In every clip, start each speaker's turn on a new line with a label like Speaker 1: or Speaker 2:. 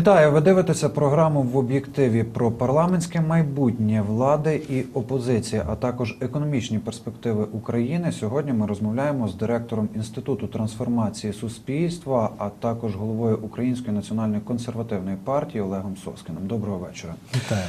Speaker 1: Вітаю! Ви дивитеся програму в об'єктиві про парламентське майбутнє влади і опозиції, а також економічні перспективи України. Сьогодні ми розмовляємо з директором інституту трансформації суспільства, а також головою Української національної консервативної партії Олегом Соскіним. Доброго вечора.
Speaker 2: Вітаю.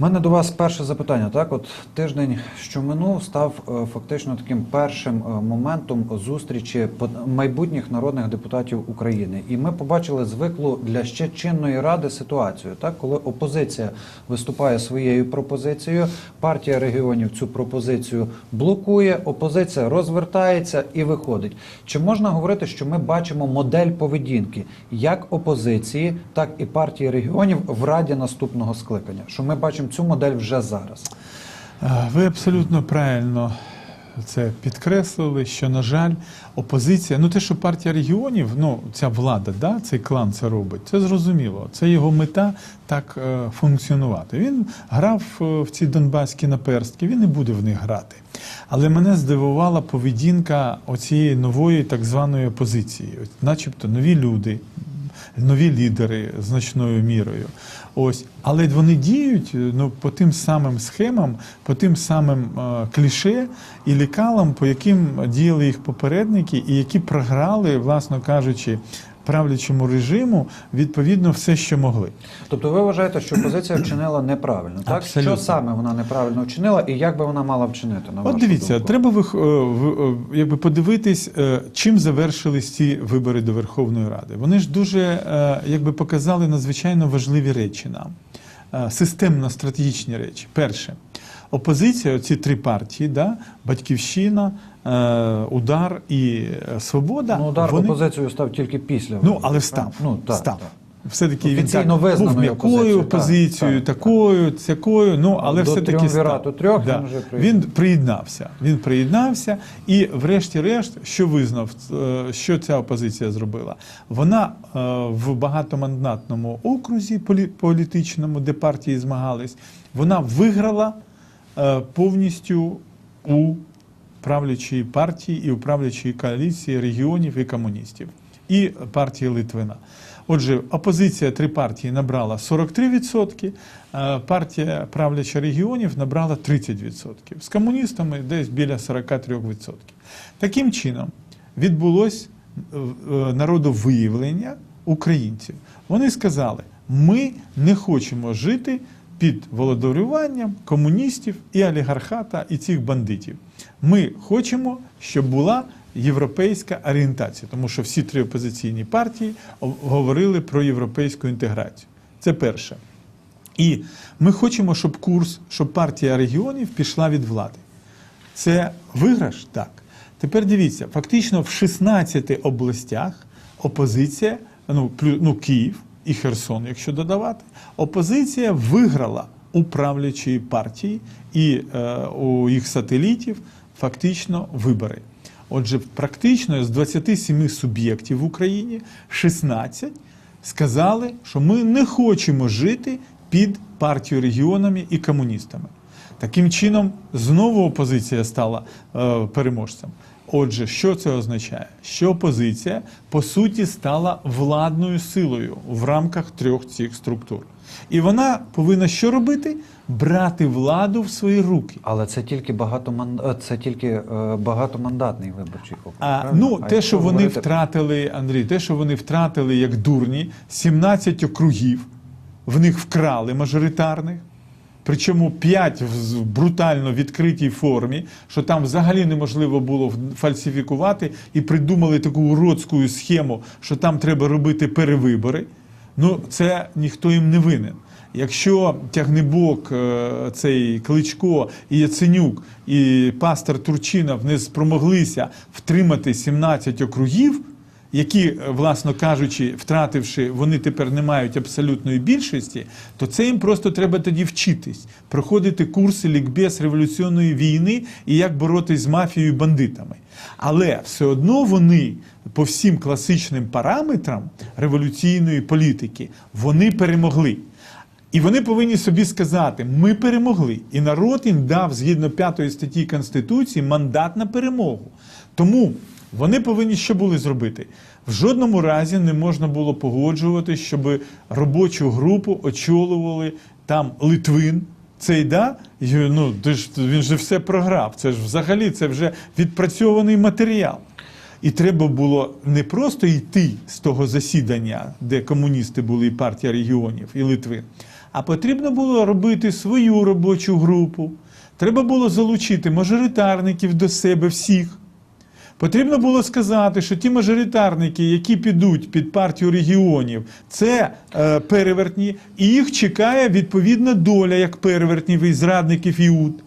Speaker 1: У мене до вас перше запитання. Так, от тиждень, що минув, став е, фактично таким першим е, моментом зустрічі майбутніх народних депутатів України. І ми побачили звиклу для ще чинної ради ситуацію, так коли опозиція виступає своєю пропозицією, партія регіонів цю пропозицію блокує, опозиція розвертається і виходить. Чи можна говорити, що ми бачимо модель поведінки як опозиції, так і партії регіонів в раді наступного скликання? Що ми бачимо цю модель вже зараз?
Speaker 2: Ви абсолютно правильно це підкреслили, що, на жаль, опозиція, ну те, що партія регіонів, ну ця влада, да, цей клан це робить, це зрозуміло. Це його мета так е, функціонувати. Він грав е, в ці донбаські наперстки, він не буде в них грати. Але мене здивувала поведінка оцієї нової так званої опозиції, начебто нові люди. Нові лідери значною мірою. Ось, але вони діють е, ну, по тим самим схемам, по тим самим е, кліше і лікалам, по яким діяли їх попередники, і які програли, власно кажучи, правлячому режиму відповідно все, що могли.
Speaker 1: Тобто, ви вважаєте, що опозиція вчинила неправильно, так
Speaker 2: Абсолютно.
Speaker 1: що саме вона неправильно вчинила, і як би вона мала вчинити? На
Speaker 2: От дивіться,
Speaker 1: думку?
Speaker 2: треба вих- е, е, якби подивитись, е, чим завершились ці вибори до Верховної Ради. Вони ж дуже якби показали надзвичайно важливі речі нам. Системно стратегічні речі. Перше, опозиція, ці три партії, да, Батьківщина, Удар і е, Свобода.
Speaker 1: ну, удар
Speaker 2: вони...
Speaker 1: опозицію став тільки після
Speaker 2: Ну, але став.
Speaker 1: Ну, так,
Speaker 2: став.
Speaker 1: так.
Speaker 2: Все-таки він так, був м'якою
Speaker 1: опозицією,
Speaker 2: опозицією,
Speaker 1: так, так,
Speaker 2: такою, цякою, ну, але все-таки
Speaker 1: трьох
Speaker 2: Да.
Speaker 1: він
Speaker 2: Він
Speaker 1: приєднався.
Speaker 2: Він приєднався і, врешті-решт, що визнав, е, що ця опозиція зробила? Вона е, в багатомандатному окрузі полі- політичному, де партії змагались, вона виграла е, повністю у правлячої партії і у правлячої коаліції регіонів і комуністів, і партії Литвина. Отже, опозиція три партії набрала 43%, е, партія правляча регіонів набрала 30%. З комуністами десь біля 43%. Таким чином відбулось е, е, народовиявлення українців. Вони сказали: ми не хочемо жити під володарюванням комуністів і олігархата і цих бандитів. Ми хочемо, щоб була європейська орієнтація, тому що всі три опозиційні партії говорили про європейську інтеграцію. Це перше. І ми хочемо, щоб курс, щоб партія регіонів пішла від влади. Це виграш? Так. Тепер дивіться, фактично в 16 областях опозиція, ну, ну Київ і Херсон, якщо додавати, опозиція виграла у правлячої партії і е, у їх сателітів фактично вибори. Отже, практично з 27 суб'єктів в Україні 16 сказали, що ми не хочемо жити під партією регіонами і комуністами. Таким чином, знову опозиція стала е, переможцем. Отже, що це означає? Що опозиція по суті стала владною силою в рамках трьох цих структур. І вона повинна що робити? Брати владу в свої руки.
Speaker 1: Але це тільки багатоман... е, це тільки е, багатомандатний виборчий округ.
Speaker 2: А,
Speaker 1: правильно?
Speaker 2: ну,
Speaker 1: А
Speaker 2: те, що вони
Speaker 1: говорити-
Speaker 2: втратили, Андрій, те, що вони втратили як дурні, 17 округів, в них вкрали мажоритарних. Причому 5 в брутально відкритій формі, що там взагалі неможливо було фальсифікувати, і придумали таку уродську схему, що там треба робити перевибори. Ну, це ніхто їм не винен. Якщо тягнебок, е, цей Кличко і Яценюк і пастор Турчинов не спромоглися втримати 17 округів, які, е, власно кажучи, втративши, вони тепер не мають абсолютної більшості, то це їм просто треба тоді вчитись, проходити курси лікбез революційної війни і як боротись з мафією і бандитами. Але все одно вони по всім класичним параметрам революційної політики вони перемогли. І вони повинні собі сказати: ми перемогли. І народ їм дав згідно 5 статті Конституції мандат на перемогу. Тому Вони повинні що були зробити? В жодному разі не можна було погоджувати, щоб робочу групу очолювали там Литвин. Цей да, ну ти ж він же все програв. Це ж взагалі це вже відпрацьований матеріал. І треба було не просто йти з того засідання, де комуністи були і партія регіонів і Литви, а потрібно було робити свою робочу групу. Треба було залучити мажоритарників до себе всіх. Потрібно було сказати, що ті мажоритарники, які підуть під партію регіонів, це е, перевертні, і їх чекає відповідна доля як перевертнів і зрадників Іуд.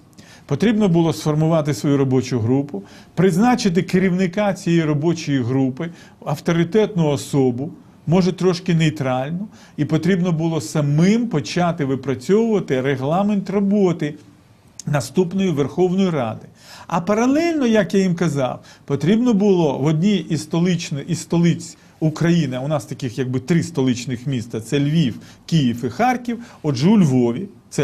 Speaker 2: Потрібно було сформувати свою робочу групу, призначити керівника цієї робочої групи, авторитетну особу, може трошки нейтральну, і потрібно було самим почати випрацьовувати регламент роботи наступної Верховної Ради. А паралельно, як я їм казав, потрібно було в одній із столичних із столиць України, у нас таких якби три столичних міста: це Львів, Київ і Харків. Отже, у Львові це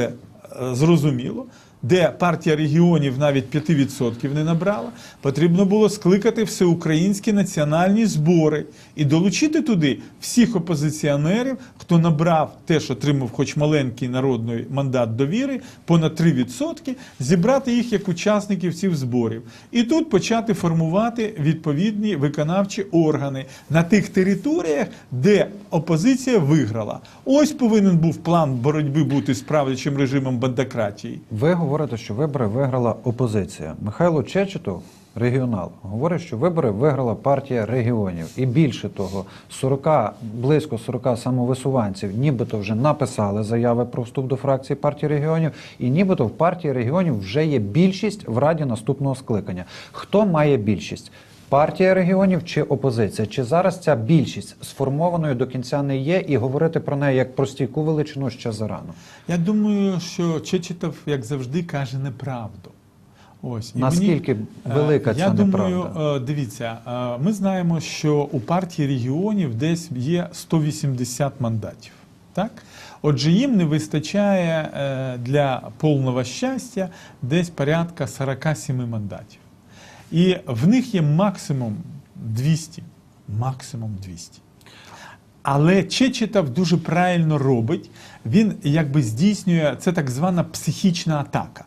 Speaker 2: е, зрозуміло. Де партія регіонів навіть 5% не набрала, потрібно було скликати всеукраїнські національні збори і долучити туди всіх опозиціонерів, хто набрав теж отримав хоч маленький народний мандат довіри, понад 3%, зібрати їх як учасників цих зборів. І тут почати формувати відповідні виконавчі органи на тих територіях, де опозиція виграла. Ось повинен був план боротьби бути з правлячим режимом бандократії.
Speaker 1: Ви говорите, що вибори виграла опозиція. Михайло Чечетов, регіонал, говорить, що вибори виграла партія регіонів. І більше того, 40, близько 40 самовисуванців нібито вже написали заяви про вступ до фракції партії регіонів, і нібито в партії регіонів вже є більшість в раді наступного скликання. Хто має більшість? Партія регіонів чи опозиція? Чи зараз ця більшість сформованою до кінця не є, і говорити про неї як про стійку величину ще зарано?
Speaker 2: Я думаю, що Чечетов, як завжди, каже неправду. Ось і
Speaker 1: Наскільки
Speaker 2: мені, е,
Speaker 1: велика
Speaker 2: я
Speaker 1: ця
Speaker 2: думаю,
Speaker 1: неправда?
Speaker 2: е, дивіться, е, ми знаємо, що у партії регіонів десь є 180 мандатів. Так? Отже, їм не вистачає для повного щастя десь порядка 47 мандатів. І в них є максимум 200. Максимум 200. Але Чечетов дуже правильно робить. Він якби здійснює це так звана психічна атака.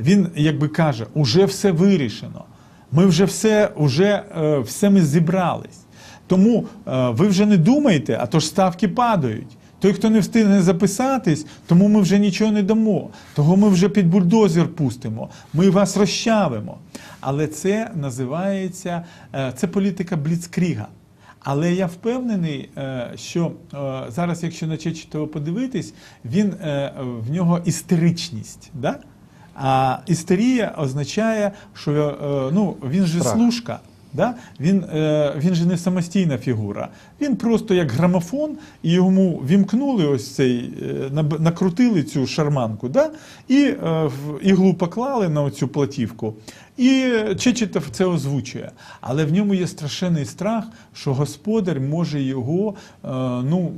Speaker 2: Він якби каже, уже все вирішено. Ми вже все, уже, е, все ми зібрались. Тому е, ви вже не думайте, а то ж ставки падають. Той, хто не встигне записатись, тому ми вже нічого не дамо. Того ми вже під бульдозер пустимо, ми вас розчавимо. Але це називається е, це політика Бліцкріга. Але я впевнений, е, що е, зараз, якщо на Чечетова подивитись, він в нього істеричність. Да? А істерія означає, що ну, він же
Speaker 1: Страх.
Speaker 2: служка. Да? Він, е, він же не самостійна фігура. Він просто як грамофон, і йому вімкнули ось цей, е, накрутили цю шарманку, да? і е, іглу поклали на цю платівку. І Чечетов це озвучує. Але в ньому є страшенний страх, що господар може його ну,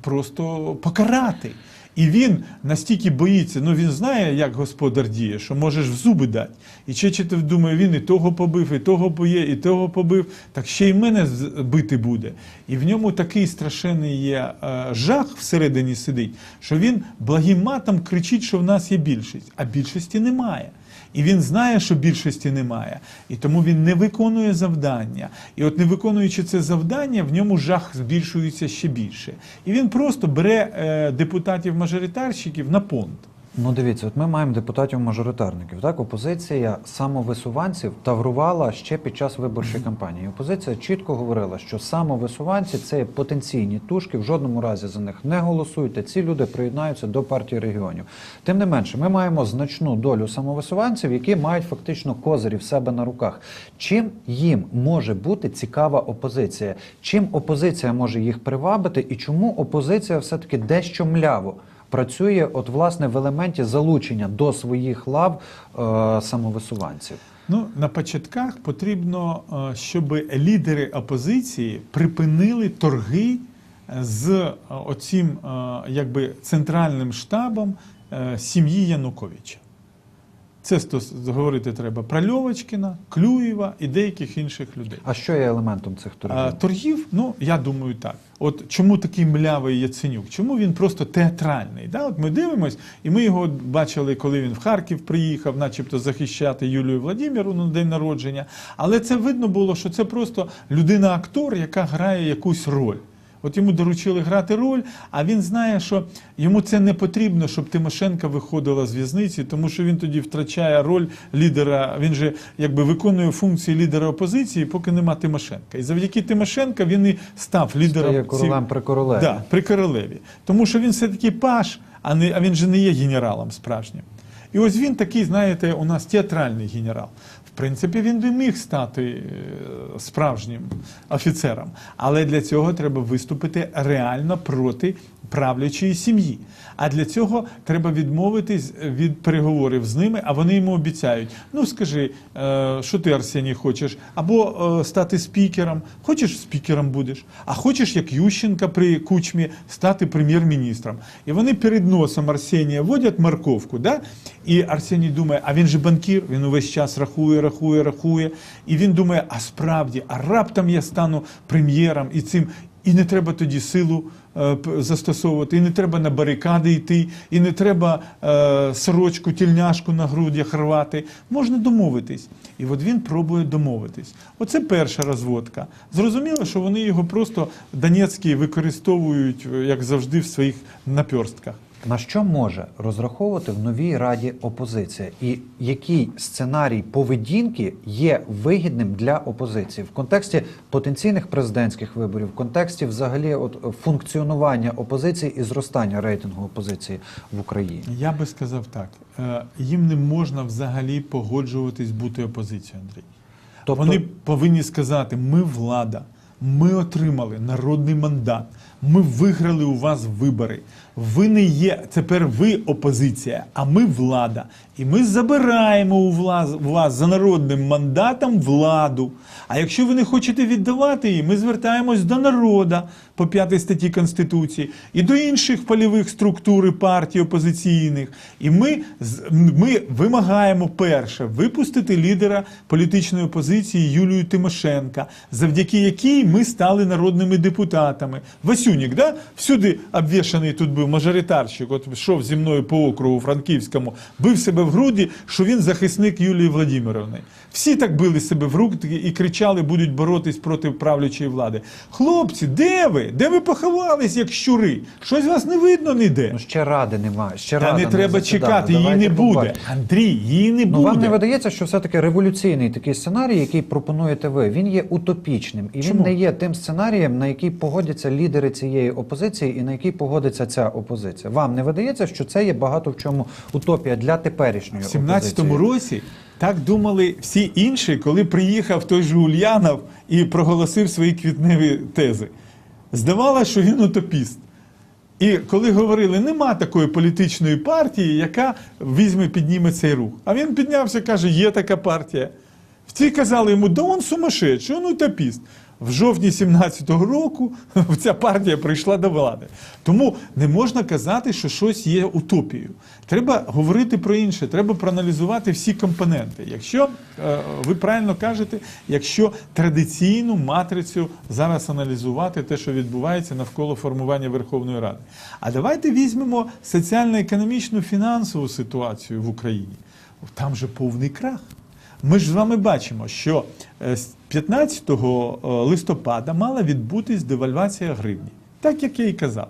Speaker 2: просто покарати. І він настільки боїться, ну він знає, як господар діє, що можеш в зуби дати. І Чечетов думає, він і того побив, і того боє, і того побив, так ще й мене бити буде. І в ньому такий страшенний є е, жах всередині сидить, що він благим матом кричить, що в нас є більшість, а більшості немає. І він знає, що більшості немає, і тому він не виконує завдання. І от не виконуючи це завдання, в ньому жах збільшується ще більше. І він просто бере е, депутатів-мажоритарщиків на понт.
Speaker 1: Ну, дивіться, от ми маємо депутатів-мажоритарників. Так, опозиція самовисуванців таврувала ще під час виборчої кампанії. Опозиція чітко говорила, що самовисуванці це потенційні тушки. В жодному разі за них не голосуйте. Ці люди приєднаються до партії регіонів. Тим не менше, ми маємо значну долю самовисуванців, які мають фактично козирі в себе на руках. Чим їм може бути цікава опозиція? Чим опозиція може їх привабити, і чому опозиція все таки дещо мляво? Працює от власне в елементі залучення до своїх лав е, самовисуванців.
Speaker 2: Ну, на початках потрібно, е, щоб лідери опозиції припинили торги з е, оцім е, якби центральним штабом е, сім'ї Януковича. Це говорити треба про Льовочкіна, Клюєва і деяких інших людей.
Speaker 1: А що є елементом цих торгів?
Speaker 2: А, торгів, ну я думаю, так. От чому такий млявий Яценюк? Чому він просто театральний? Да? От ми дивимось, і ми його бачили, коли він в Харків приїхав, начебто захищати Юлію Владимиру на день народження. Але це видно було, що це просто людина-актор, яка грає якусь роль. От йому доручили грати роль, а він знає, що йому це не потрібно, щоб Тимошенка виходила з в'язниці, тому що він тоді втрачає роль лідера. Він же якби виконує функції лідера опозиції, поки нема Тимошенка. І завдяки Тимошенка він і став лідером
Speaker 1: Стає королем при королеві.
Speaker 2: Да, при королеві. Тому що він все-таки паш, а, не, а він же не є генералом справжнім. І ось він такий, знаєте, у нас театральний генерал. Принципі, він би міг стати е, справжнім офіцером. Але для цього треба виступити реально проти правлячої сім'ї. А для цього треба відмовитись від переговорів з ними, а вони йому обіцяють: ну скажи, е, що ти, Арсеній, хочеш? Або е, стати спікером. Хочеш спікером будеш, а хочеш, як Ющенка при кучмі, стати прем'єр-міністром. І вони перед носом Арсенія водять морковку, да? і Арсеній думає, а він же банкір, він увесь час рахує, рахує, рахує. І він думає, а справді, а раптом я стану прем'єром і цим. І не треба тоді силу е, застосовувати, і не треба на барикади йти, і не треба е, сорочку, тільняшку на грудях рвати. Можна домовитись. І от він пробує домовитись. Оце перша розводка. Зрозуміло, що вони його просто Донецький використовують, е, як завжди, в своїх наперстках.
Speaker 1: На що може розраховувати в новій раді опозиція, і який сценарій поведінки є вигідним для опозиції в контексті потенційних президентських виборів, в контексті взагалі от функціонування опозиції і зростання рейтингу опозиції в Україні?
Speaker 2: Я би сказав так: е, їм не можна взагалі погоджуватись бути опозицією, Андрій.
Speaker 1: Тобто-
Speaker 2: Вони повинні сказати: ми влада, ми отримали народний мандат, ми виграли у вас вибори. Ви не є тепер ви опозиція, а ми влада. І ми забираємо у вас, у вас за народним мандатом владу. А якщо ви не хочете віддавати її, ми звертаємось до народа по п'ятій статті Конституції і до інших польових структур і партій опозиційних. І ми, ми вимагаємо перше випустити лідера політичної опозиції Юлію Тимошенка, завдяки якій ми стали народними депутатами. Васюнік, да? всюди обвішаний тут був мажоритарщик, от йшов зі мною по округу Франківському, бив себе в груді, що він захисник Юлії Владимировни. Всі так били себе в руки і кричали, будуть боротись проти правлячої влади. Хлопці, де ви? Де ви поховались, як щури? Щось вас не видно ніде.
Speaker 1: Ну ще ради немає. Ще
Speaker 2: Та
Speaker 1: рада
Speaker 2: не треба чекати, її
Speaker 1: Давайте
Speaker 2: не буде.
Speaker 1: побачимо.
Speaker 2: Андрій, її не
Speaker 1: Ну
Speaker 2: буде.
Speaker 1: вам не видається, що все-таки революційний такий сценарій, який пропонуєте ви, він є утопічним, і
Speaker 2: Чому?
Speaker 1: він не є тим сценарієм, на який погодяться лідери цієї опозиції і на який погодиться ця опозиція. Вам не видається, що це є багато в чому утопія для теперішньої
Speaker 2: В 17-му
Speaker 1: опозиції?
Speaker 2: році так думали всі інші, коли приїхав той же Ульянов і проголосив свої квітневі тези. Здавалося, що він утопіст. І коли говорили, нема такої політичної партії, яка візьме, підніме цей рух. А він піднявся, каже, є така партія. Всі казали йому, да он сумасшедший, он утопіст. В жовтні 17-го року ця партія прийшла до влади. Тому не можна казати, що щось є утопією. Треба говорити про інше, треба проаналізувати всі компоненти. Якщо е, ви правильно кажете, якщо традиційну матрицю зараз аналізувати те, що відбувається навколо формування Верховної Ради. А давайте візьмемо соціально-економічну фінансову ситуацію в Україні. Там же повний крах. Ми ж з вами бачимо, що е, 15 листопада мала відбутись девальвація гривні, так як я і казав.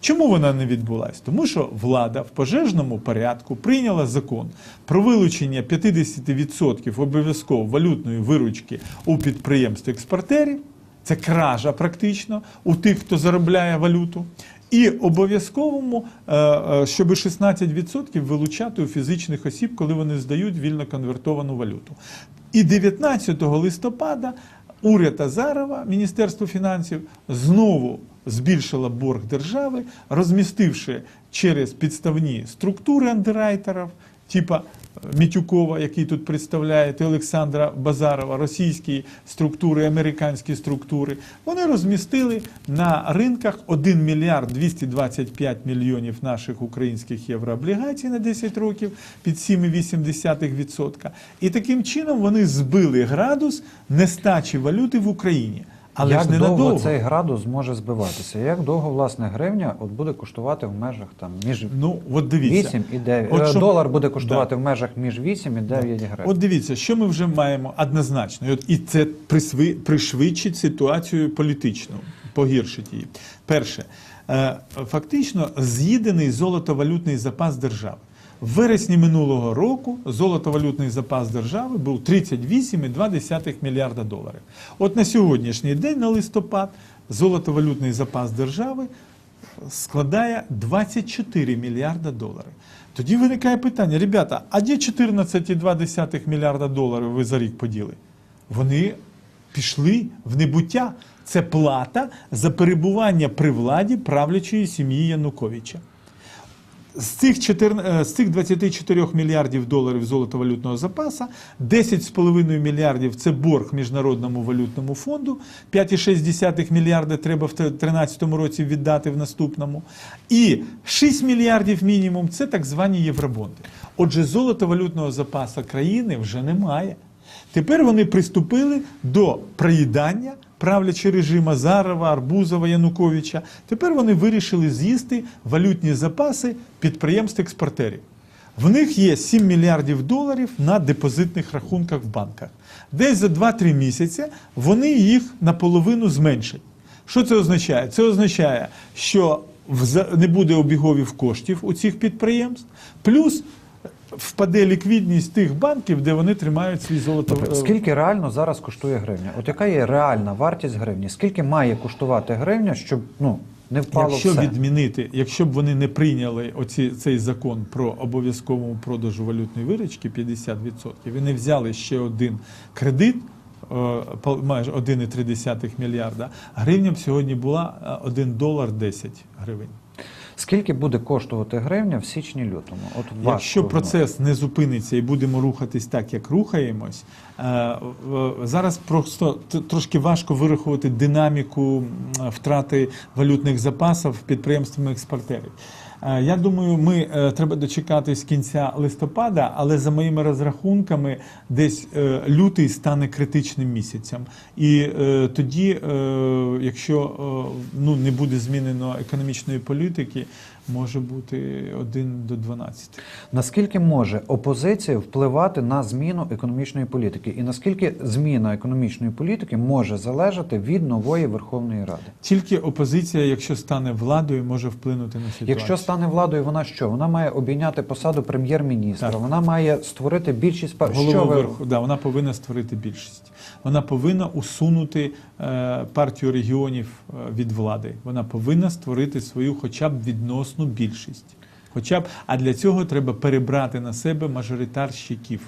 Speaker 2: Чому вона не відбулась? Тому що влада в пожежному порядку прийняла закон про вилучення 50% обов'язково валютної виручки у підприємств-експортерів. Це кража практично у тих, хто заробляє валюту. І обов'язковому, е, е, щоб 16% вилучати у фізичних осіб, коли вони здають вільно конвертовану валюту. І 19 листопада уряд Азарова, Міністерство фінансів, знову збільшило борг держави, розмістивши через підставні структури андеррайтерів типа Мітюкова, який тут представляє, і Олександра Базарова, російські структури, американські структури, вони розмістили на ринках 1 мільярд 225 мільйонів наших українських єврооблігацій на 10 років під 7,8%. І таким чином вони збили градус нестачі валюти в Україні. Але
Speaker 1: як
Speaker 2: ж
Speaker 1: довго
Speaker 2: ненадовго.
Speaker 1: цей градус може збиватися? Як довго власне гривня от буде коштувати в межах там між
Speaker 2: Ну, от дивіться.
Speaker 1: 8 і 9?
Speaker 2: От
Speaker 1: Е,
Speaker 2: що-
Speaker 1: Долар буде коштувати в межах між 8 і 9 гривень.
Speaker 2: От дивіться, що ми вже маємо однозначно, І от, і це присви- пришвидшить ситуацію політичну, погіршить її. Перше, е, фактично з'їдений золотовалютний запас держави. В вересні минулого року золотовалютний запас держави був 38,2 мільярда доларів. От на сьогоднішній день, на листопад, золотовалютний запас держави складає 24 мільярда доларів. Тоді виникає питання: ребята, а де 14,2 мільярда доларів ви за рік поділи? Вони пішли в небуття. Це плата за перебування при владі правлячої сім'ї Януковича. З цих, 14, е, з цих 24 мільярдів доларів золотовалютного запасу 10,5 мільярдів це борг Міжнародному валютному фонду, 5,6 мільярда треба в 2013 році віддати в наступному. І 6 мільярдів мінімум це так звані євробонди. Отже, золотовалютного запасу країни вже немає. Тепер вони приступили до приїдання правлячий режим Азарова, Арбузова, Януковича. Тепер вони вирішили з'їсти валютні запаси підприємств-експортерів. В них є 7 мільярдів доларів на депозитних рахунках в банках. Десь за 2-3 місяці вони їх наполовину зменшать. Що це означає? Це означає, що не буде обіговів коштів у цих підприємств, плюс впаде ліквідність тих банків, де вони тримають свій золото.
Speaker 1: Скільки реально зараз коштує гривня? От яка є реальна вартість гривні? Скільки має коштувати гривня, щоб ну не впало
Speaker 2: Якщо
Speaker 1: все?
Speaker 2: відмінити, якщо б вони не прийняли оці, цей закон про обов'язковому продажу валютної виручки 50%, і не взяли ще один кредит, е, майже 1,3 мільярда, гривня б сьогодні була е, 1 долар 10 гривень.
Speaker 1: Скільки буде коштувати гривня в січні-лютому? От
Speaker 2: Якщо процес не зупиниться і будемо рухатись так, як рухаємось, е, зараз просто трошки важко вирахувати динаміку втрати валютних запасів підприємствами експортерів. Е, Я думаю, ми е, треба дочекатись кінця листопада, але за моїми розрахунками, десь е, лютий стане критичним місяцем. І тоді, якщо ну, не буде змінено економічної політики, може бути 1 до 12.
Speaker 1: Наскільки може опозиція впливати на зміну економічної політики? І наскільки зміна економічної політики може залежати від нової Верховної Ради?
Speaker 2: Тільки опозиція, якщо стане владою, може вплинути на ситуацію.
Speaker 1: Якщо стане владою, вона що? Вона має обійняти посаду прем'єр-міністра, вона має створити більшість
Speaker 2: Голову
Speaker 1: що ви-
Speaker 2: верху, да, вона повинна створити більшість. Вона повинна усунути партію регіонів е, від влади. Вона повинна створити свою хоча б відносну більшість. Хоча б, а для цього треба перебрати на себе мажоритарщиків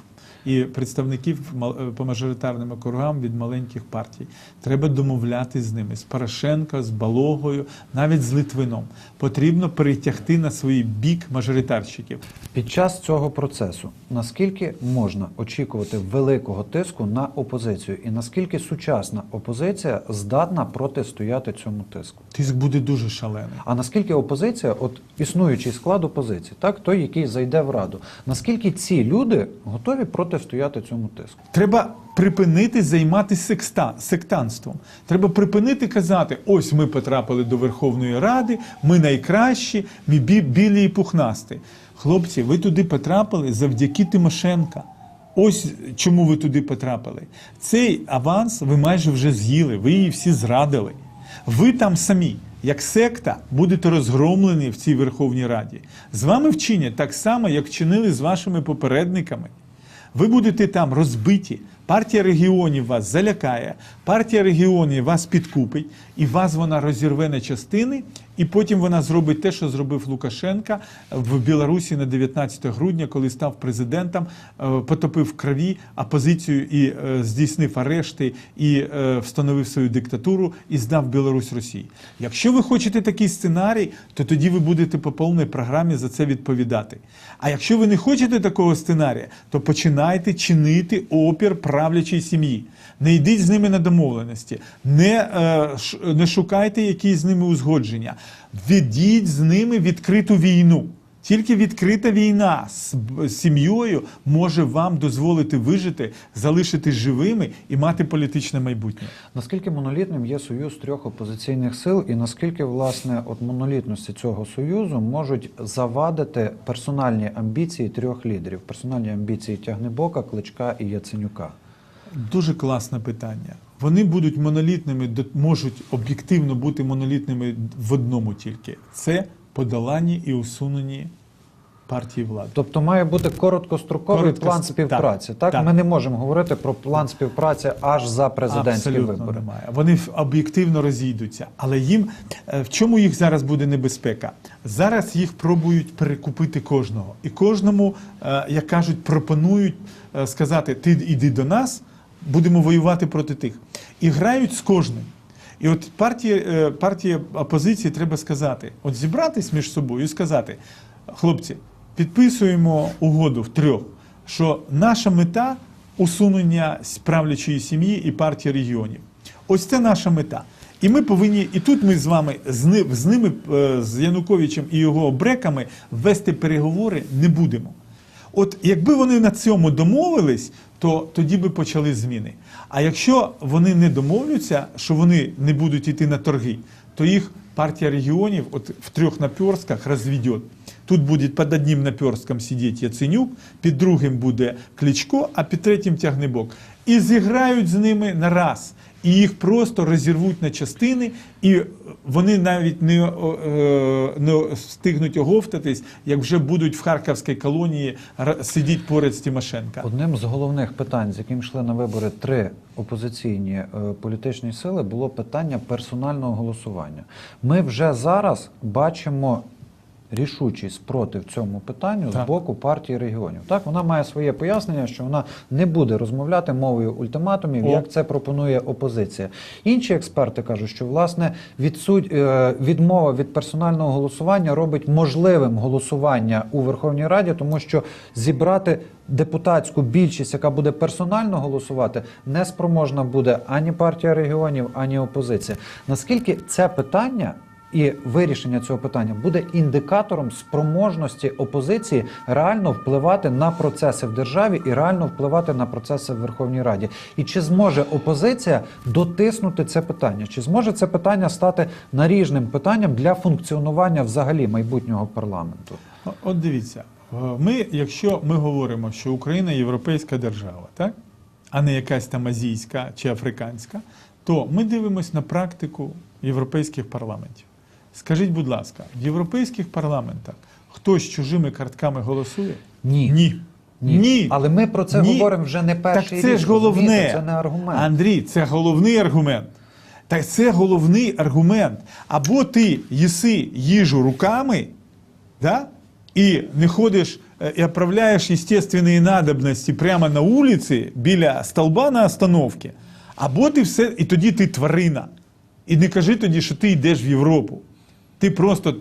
Speaker 2: і представників е, по мажоритарним округам від маленьких партій. Треба домовляти з ними з Порошенко, з Балогою, навіть з Литвином. Потрібно перетягти на свій бік мажоритарщиків.
Speaker 1: Під час цього процесу наскільки можна очікувати великого тиску на опозицію, і наскільки сучасна опозиція здатна протистояти цьому тиску?
Speaker 2: Тиск буде дуже шалений.
Speaker 1: А наскільки опозиція, от існуючий склад опозиції, так той, який зайде в раду, наскільки ці люди готові протистояти цьому тиску?
Speaker 2: Треба припинити займатися сектантством. Треба припинити казати: ось ми потрапили до Верховної Ради, ми найкращі, ми бі- білі і пухнасті. Хлопці, ви туди потрапили завдяки Тимошенка. Ось чому ви туди потрапили. Цей аванс ви майже вже з'їли, ви її всі зрадили. Ви там самі, як секта, будете розгромлені в цій Верховній Раді. З вами вчинять так само, як вчинили з вашими попередниками. Ви будете там розбиті, Партія регіонів вас залякає, партія регіонів вас підкупить, і вас вона розірве на частини, і потім вона зробить те, що зробив Лукашенка в Білорусі на 19 грудня, коли став президентом, е, потопив в крові опозицію і е, здійснив арешти, і е, встановив свою диктатуру і здав Білорусь Росії. Якщо ви хочете такий сценарій, то тоді ви будете по повній програмі за це відповідати. А якщо ви не хочете такого сценарія, то починайте чинити опір правлячій сім'ї. Не йдіть з ними на домовленості, не, е, ш- не шукайте якісь з ними узгодження. Ведіть з ними відкриту війну. Тільки відкрита війна з сім'єю може вам дозволити вижити, залишитись живими і мати політичне майбутнє.
Speaker 1: Наскільки монолітним є союз трьох опозиційних сил, і наскільки власне от монолітності цього союзу можуть завадити персональні амбіції трьох лідерів, персональні амбіції Тягнебока, Кличка і Яценюка?
Speaker 2: Дуже класне питання. Вони будуть монолітними, можуть об'єктивно бути монолітними в одному тільки: це подолані і усунені партії влади.
Speaker 1: Тобто має бути короткостроковий
Speaker 2: Коротко-
Speaker 1: план співпраці. Так,
Speaker 2: так.
Speaker 1: ми не можемо говорити про план співпраці аж за президентські
Speaker 2: Абсолютно
Speaker 1: вибори.
Speaker 2: немає. Вони об'єктивно розійдуться. Але їм е, в чому їх зараз буде небезпека? Зараз їх пробують перекупити кожного. І кожному, е, як кажуть, пропонують е, сказати: ти йди до нас, будемо воювати проти тих. І грають з кожним. І от партії, е, партії опозиції треба сказати: от зібратись між собою і сказати, хлопці, підписуємо угоду в трьох, що наша мета усунення правлячої сім'ї і партії регіонів. Ось це наша мета. І ми повинні, і тут ми з вами з, ними, е, з Януковичем і його обреками вести переговори не будемо. От якби вони на цьому домовились, то тоді би почали зміни. А якщо вони не домовляться, що вони не будуть йти на торги, то їх партія регіонів от в трьох наперстках розведет. Тут буде під одним наперстком сидіти Яценюк, під другим буде Кличко, а під третім Тягнебок. І зіграють з ними на раз. І їх просто розірвуть на частини, і вони навіть не, е, не встигнуть оговтатись, як вже будуть в харківській колонії сидіти поряд з Тимошенка.
Speaker 1: Одним з головних питань, з яким йшли на вибори три опозиційні е, політичні сили, було питання персонального голосування. Ми вже зараз бачимо рішучий спротив цьому питанню
Speaker 2: Так.
Speaker 1: з боку партії регіонів. Так, вона має своє пояснення, що вона не буде розмовляти мовою ультиматумів,
Speaker 2: О.
Speaker 1: як це пропонує опозиція. Інші експерти кажуть, що власне відсудь, е, відмова від персонального голосування робить можливим голосування у Верховній Раді, тому що зібрати депутатську більшість, яка буде персонально голосувати, не спроможна буде ані партія регіонів, ані опозиція. Наскільки це питання? І вирішення цього питання буде індикатором спроможності опозиції реально впливати на процеси в державі і реально впливати на процеси в Верховній Раді. І чи зможе опозиція дотиснути це питання? Чи зможе це питання стати наріжним питанням для функціонування взагалі майбутнього парламенту?
Speaker 2: От дивіться, е, ми, якщо ми говоримо, що Україна європейська держава, так? а не якась там азійська чи африканська, то ми дивимося на практику європейських парламентів. Скажіть, будь ласка, в європейських парламентах хтось чужими картками голосує?
Speaker 1: Ні.
Speaker 2: Ні.
Speaker 1: Ні. Але ми про це
Speaker 2: Ні.
Speaker 1: говоримо вже не перший
Speaker 2: Так це
Speaker 1: рік,
Speaker 2: ж головне.
Speaker 1: розумієте? Це не аргумент.
Speaker 2: Андрій, це головний аргумент. Так це головний аргумент. Або ти їси їжу руками, да? і не ходиш е, і оправляєш естественні надобності прямо на вулиці біля столба на остановці, або ти все, і тоді ти тварина. І не кажи тоді, що ти йдеш в Європу. Ти просто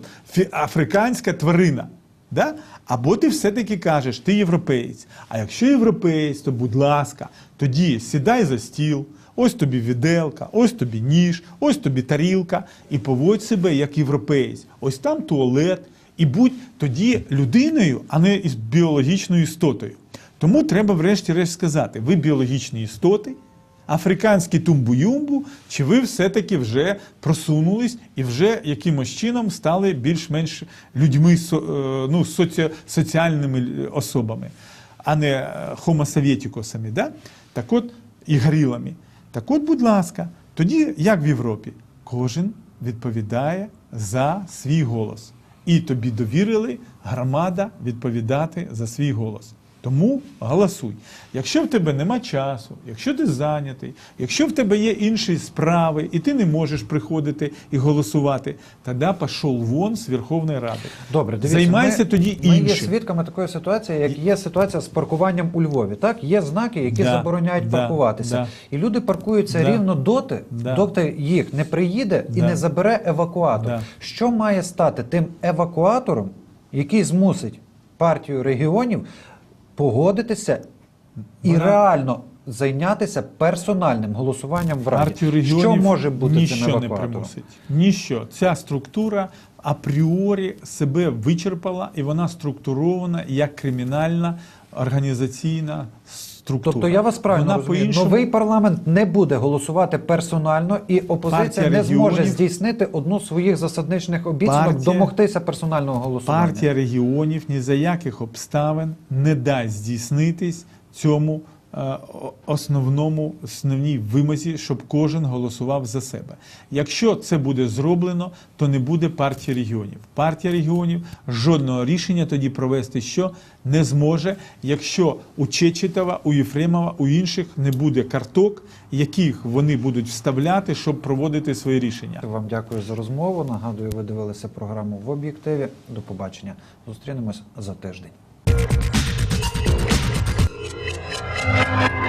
Speaker 2: африканська тварина. Да? Або ти все-таки кажеш, ти європеєць. А якщо європеєць, то будь ласка, тоді сідай за стіл, ось тобі віделка, ось тобі ніж, ось тобі тарілка, і поводь себе як європеєць. Ось там туалет, і будь тоді людиною, а не біологічною істотою. Тому треба врешті-решт сказати: ви біологічні істоти, африканські тумбу-юмбу, чи ви все-таки вже просунулись і вже якимось чином стали більш-менш людьми е, ну, соці, соціальними е, особами, а не е, хомосовєтікосами, да? так от і горілами. Так от, будь ласка, тоді як в Європі? Кожен відповідає за свій голос. І тобі довірили громада відповідати за свій голос. Тому голосуй. Якщо в тебе нема часу, якщо ти зайнятий, якщо в тебе є інші справи, і ти не можеш приходити і голосувати, тоді пішов вон з Верховної Ради.
Speaker 1: Добре, дивіться,
Speaker 2: Займайся
Speaker 1: ми,
Speaker 2: тоді
Speaker 1: Ми є свідками такої ситуації, як є ситуація з паркуванням у Львові. Так, є знаки, які
Speaker 2: Да,
Speaker 1: забороняють
Speaker 2: да,
Speaker 1: паркуватися.
Speaker 2: да.
Speaker 1: І люди паркуються
Speaker 2: Да.
Speaker 1: рівно доти,
Speaker 2: Да.
Speaker 1: доки їх не приїде і
Speaker 2: Да.
Speaker 1: не забере евакуатор.
Speaker 2: Да.
Speaker 1: Що має стати тим евакуатором, який змусить партію регіонів погодитися і
Speaker 2: Вона-
Speaker 1: реально зайнятися персональним голосуванням в Раді? Що може бути цим
Speaker 2: ніщо не примусить. Ніщо. Ця структура апріорі себе вичерпала, і вона структурована як кримінальна організаційна структура.
Speaker 1: Тобто я вас правильно
Speaker 2: вона
Speaker 1: розумію, новий парламент не буде голосувати персонально, і опозиція
Speaker 2: Партія
Speaker 1: не зможе здійснити одну з своїх засадничних обіцянок
Speaker 2: Партія-
Speaker 1: домогтися персонального голосування.
Speaker 2: Партія регіонів ні за яких обставин не дасть здійснитись цьому основному основній вимозі, щоб кожен голосував за себе. Якщо це буде зроблено, то не буде партії регіонів. Партія регіонів жодного рішення тоді провести що не зможе, якщо у Чечетова, у Єфремова, у інших не буде карток, яких вони будуть вставляти, щоб проводити свої рішення.
Speaker 1: Вам дякую за розмову. Нагадую, ви дивилися програму в об'єктиві. До побачення. Зустрінемось за тиждень. Thank you.